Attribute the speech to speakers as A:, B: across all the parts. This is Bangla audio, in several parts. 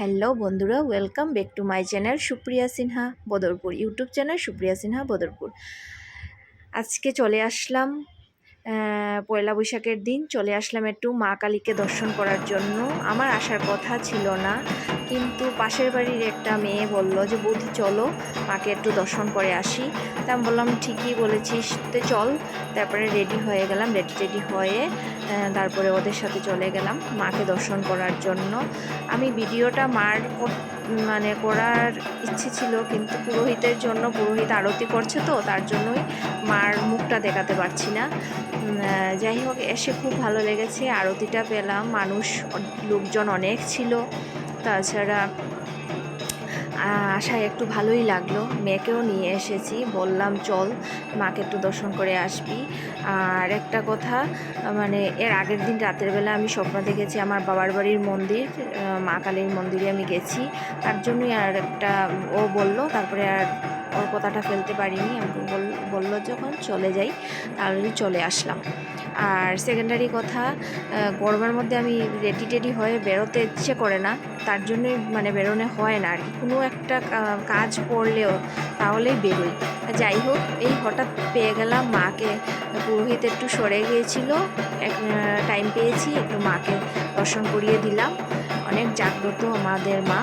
A: হ্যালো বন্ধুরা welcome back to my channel Supriya Sinha Badarpur YouTube channel Supriya Sinha Badarpur. আজকে চলে আসলাম পয়লা বৈশাখের দিন, চলে আসলাম একটু মা কালীকে দর্শন করার জন্য। আমার আসার কথা ছিল না, কিন্তু পাশের বাড়ির একটা মেয়ে বলল যে, বৌদি, চলো। মাকে একটু দর্শন করে আসি। তা আমি বললাম, ঠিকই বলেছিস তো চল। তারপরে রেডি হয়ে গেলাম রেডি টেডি হয়ে তারপরে ওদের সাথে চলে গেলাম মাকে দর্শন করার জন্য। আমি ভিডিওটা মার মানে করার ইচ্ছে ছিল, কিন্তু পুরোহিতের জন্য, পুরোহিত আরতি করছে তো, তার জন্যই মার মুখটা দেখাতে পারছি না। যাই হোক, এসে খুব ভালো লেগেছে, আরতিটা পেলাম। মানুষ, লোকজন অনেক ছিল। তাছাড়া আশায় একটু ভালোই লাগল। মেয়েকেও নিয়ে এসেছি। বললাম, চল, মাকে একটু দর্শন করে আসবি। আর একটা কথা মানে এর আগের দিন রাতের বেলা আমি স্বপ্ন দেখেছি আমার বাবার বাড়ির মন্দির মা কালীর মন্দিরে আমি গেছি। তার জন্যই আর একটা, ও বলল, তারপরে আর ওর কথাটা ফেলতে পারিনি। বল- বলল যখন, চলে যাই। তাহলে চলে আসলাম। আর সেকেন্ডারি কথা গরমের মধ্যে আমি রেডি টেডি হয়ে বেরোতে ইচ্ছে করে না, তার জন্যই মানে বেরোনো হয় না আর কি। কোনো একটা কাজ পড়লেও তাহলেই বেরোই। যাই হোক, এই হঠাৎ পেয়ে গেলাম মাকে। পুরোহিত একটু সরে গিয়েছিল, এক টাইম পেয়েছি, একটু মাকে দর্শন করিয়ে দিলাম। অনেক জাগ্রত আমাদের মা।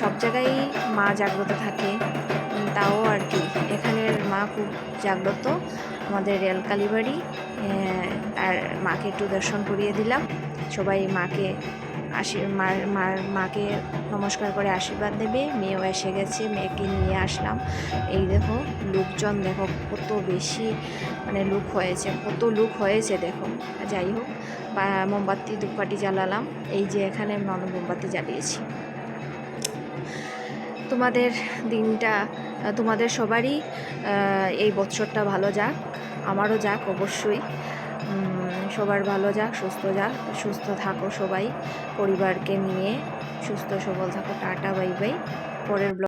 A: সব জায়গায় মা জাগ্রত থাকে তাও আর কি। এখানের মা খুব জাগ্রত, আমাদের রেল কালীবাড়ি আর মাকে একটু দর্শন করিয়ে দিলাম। সবাই মাকে আশি মার মার মাকে নমস্কার করে আশীর্বাদ দেবে। মেয়েও এসে গেছে, মেয়েকে নিয়ে আসলাম। এই দেখো, লোকজন দেখো কত বেশি মানে লুক হয়েছে, কত লুক হয়েছে দেখো। যাই হোক, বা মোমবাতি ধূপকাঠি জ্বালালাম। এই যে এখানে মোমবাতি জ্বালিয়েছি। তোমাদের দিনটা তোমাদের সবারই এই বছরটা ভালো যাক, আমারও যাক অবশ্যই। সবার ভালো যাক, সুস্থ যাক, সুস্থ থাকো সবাই, পরিবারকে নিয়ে সুস্থ সবল থাকো, টাটা, বাই বাই। পরের